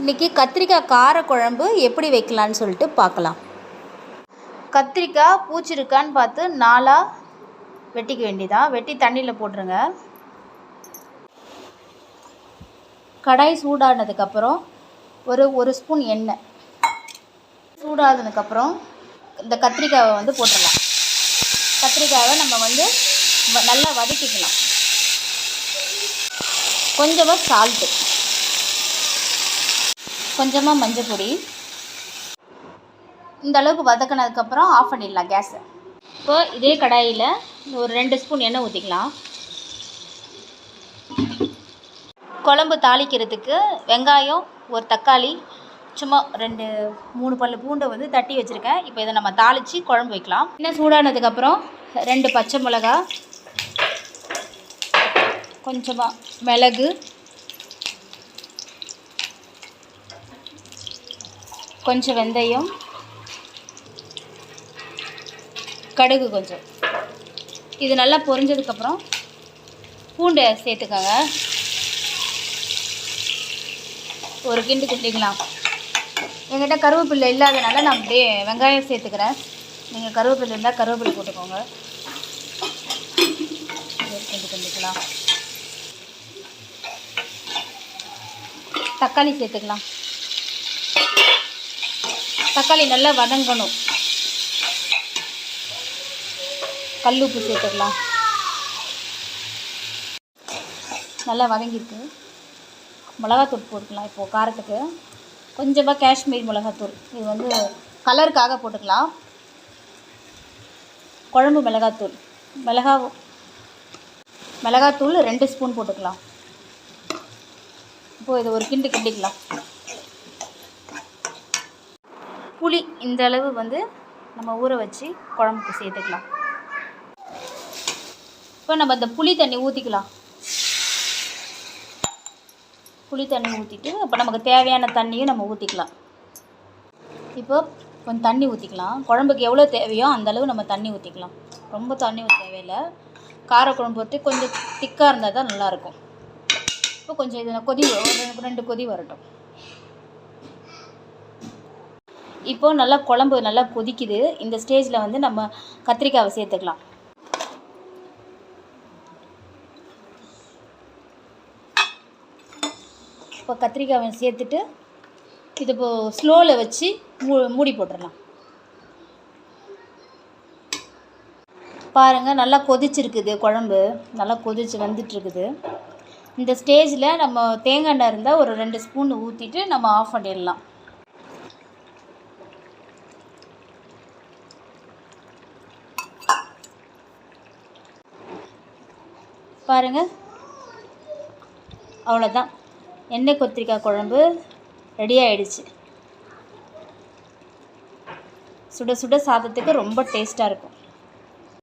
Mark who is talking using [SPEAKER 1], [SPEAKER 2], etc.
[SPEAKER 1] இன்றைக்கி கத்திரிக்காய் காரக்குழம்பு எப்படி வைக்கலான்னு சொல்லிட்டு பார்க்கலாம். கத்திரிக்காய் பூச்சிருக்கான்னு பார்த்து நாலாக வெட்டிக்க வேண்டியதான் வெட்டி தண்ணியில் போட்டுருங்க. கடாய் சூடானதுக்கப்புறம் ஒரு ஒரு ஸ்பூன் எண்ணெய். சூடானதுக்கப்புறம் இந்த கத்திரிக்காயை வந்து போட்டுடலாம். கத்திரிக்காயை நம்ம வந்து நல்லா வதக்கிக்கலாம். கொஞ்சமாக சால்ட்டு கொஞ்சமாக மஞ்சள் பொடி. இந்த அளவுக்கு வதக்கினதுக்கப்புறம் ஆஃப் பண்ணிடலாம் கேஸை இப்போ இதே கடாயில் ஒரு ரெண்டு ஸ்பூன் எண்ணெய் ஊற்றிக்கலாம் குழம்பு தாளிக்கிறதுக்கு வெங்காயம் ஒரு தக்காளி சும்மா ரெண்டு மூணு பல்லு பூண்டை வந்து தட்டி வச்சுருக்கேன். இப்போ இதை நம்ம தாளித்து குழம்பு வைக்கலாம். இன்னும் சூடானதுக்கப்புறம் ரெண்டு பச்சை மிளகா கொஞ்சமாக மிளகு கொஞ்சம் வெந்தயம். கடுகு கொஞ்சம். இது நல்லா பொரிஞ்சதுக்கப்புறம் பூண்டை சேர்த்துக்கோங்க. ஒரு கிண்டு கிண்டிங்களா என்கிட்ட கருவேப்பில்லை இல்லாதனால நான் அப்படியே வெங்காயம் சேர்த்துக்கிறேன். நீங்கள் கருவேப்பில்லை இருந்தால் கருவேப்பிலை போட்டுக்கோங்க. ஒரு கிண்டு கிண்டிக்கலாம். தக்காளி சேர்த்துக்கலாம். தக்காளி நல்லா வதங்கணும். கல் உப்பு சேர்த்துக்கலாம் நல்லா வதங்கிருக்கு மிளகாத்தூள் போட்டுக்கலாம் இப்போது காரத்துக்கு. கொஞ்சமாக காஷ்மீர் மிளகாத்தூள். இது வந்து கலருக்காக போட்டுக்கலாம். குழம்பு மிளகாத்தூள். மிளகா மிளகாத்தூள் ரெண்டு ஸ்பூன் போட்டுக்கலாம். இப்போது இது ஒரு கிண்டு கிண்டிக்கலாம். புளி இந்த அளவு வந்து நம்ம ஊற வச்சு குழம்புக்கு சேர்த்துக்கலாம். இப்போ நம்ம இந்த புளி தண்ணி ஊற்றிக்கலாம் புளி தண்ணி ஊற்றிட்டு அப்போ நமக்கு தேவையான தண்ணியும் நம்ம ஊற்றிக்கலாம் இப்போ கொஞ்சம் தண்ணி ஊற்றிக்கலாம் குழம்புக்கு எவ்வளோ தேவையோ அந்த அளவு நம்ம தண்ணி ஊற்றிக்கலாம் ரொம்ப தண்ணி தேவையில்லை. கார காரக்குழம்பு ஊற்றி கொஞ்சம் திக்காக இருந்தால் தான் நல்லாயிருக்கும் இப்போ கொஞ்சம் இது கொதி ரெண்டு கொதி வரட்டும். இப்போது நல்லா குழம்பு நல்லா கொதிக்குது. இந்த ஸ்டேஜில் வந்து நம்ம கத்திரிக்காவை சேர்த்துக்கலாம். இப்போ கத்திரிக்காவை சேர்த்துட்டு இது இப்போ ஸ்லோவில் வச்சு மூ மூடி போட்டுடலாம் பாருங்கள் நல்லா கொதிச்சிருக்குது குழம்பு. நல்லா கொதிச்சு வந்துட்டுருக்குது. இந்த ஸ்டேஜில் நம்ம தேங்காய் எண்ணெய் இருந்தால் ஒரு ரெண்டு ஸ்பூன் ஊற்றிட்டு நம்ம ஆஃப் பண்ணிடலாம். பாருங்கள் அவ்வளோதான் எண்ணெய் கொத்திரிக்காய் குழம்பு ரெடி ஆயிடுச்சு. சுட சுட சாதத்துக்கு ரொம்ப டேஸ்ட்டாக இருக்கும்.